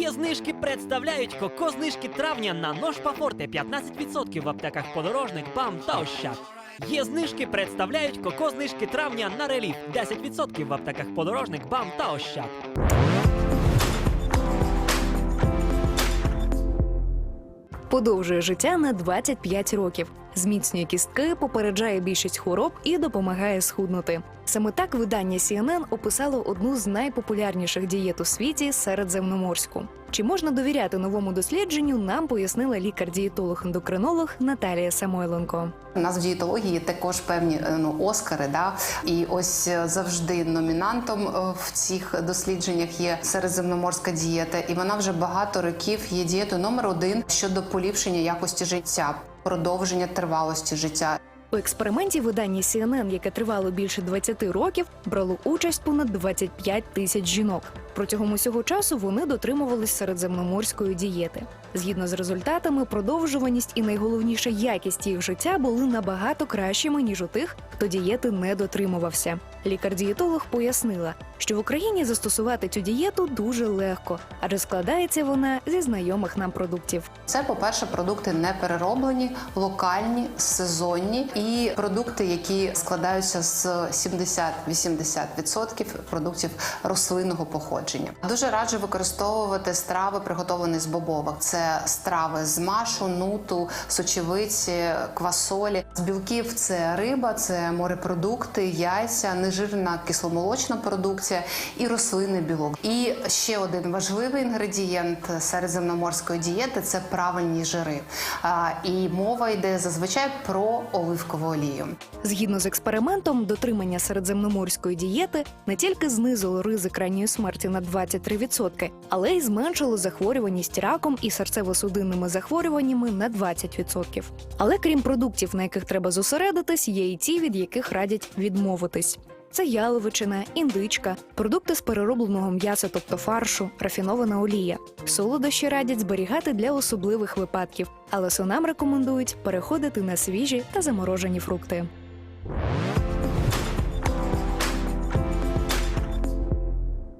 Є знижки представляють коко знижки травня на нож Пафорте 15% в аптеках подорожник, БАМ та Ощад. Є знижки представляють коко знижки травня на реліф 10% в аптеках подорожник, БАМ та Ощад. Подовжує життя на 25 років, зміцнює кістки, попереджає більшість хвороб і допомагає схуднути. Саме так видання CNN описало одну з найпопулярніших дієт у світі середземноморську. Чи можна довіряти новому дослідженню? Нам пояснила лікар-дієтолог-ендокринолог Наталія Самойленко. У нас в дієтології також певні е, ну, оскари, да? і ось е, завжди номінантом е, в цих дослідженнях є середземноморська дієта, і вона вже багато років є дієтою номер один щодо поліпшення якості життя, продовження тривалості життя. У експерименті видання CNN, яке тривало більше 20 років, брало участь понад 25 тисяч жінок. Протягом усього часу вони дотримувались середземноморської дієти. Згідно з результатами, продовжуваність і найголовніше якість їх життя були набагато кращими ніж у тих, хто дієти не дотримувався. Лікар-дієтолог пояснила, що в Україні застосувати цю дієту дуже легко, адже складається вона зі знайомих нам продуктів. Це, по-перше, продукти не перероблені, локальні, сезонні і продукти, які складаються з 70-80% продуктів рослинного походження. Дуже раджу використовувати страви, приготовлені з бобових. Це страви з машу, нуту, сочевиці, квасолі. З білків це риба, це морепродукти, яйця, нежирна кисломолочна продукція і рослинний білок. І ще один важливий інгредієнт середземноморської дієти це правильні жири. І мова йде зазвичай про оливкову олію. Згідно з експериментом, дотримання середземноморської дієти не тільки знизило ризик ранньої смерті на 23%, але й зменшило захворюваність раком і серцево-судинними захворюваннями на 20%. Але крім продуктів, на яких треба зосередитись, є і ті, від яких радять відмовитись. Це яловичина, індичка, продукти з переробленого м'яса, тобто фаршу, рафінована олія. Солодощі радять зберігати для особливих випадків, але сонам рекомендують переходити на свіжі та заморожені фрукти.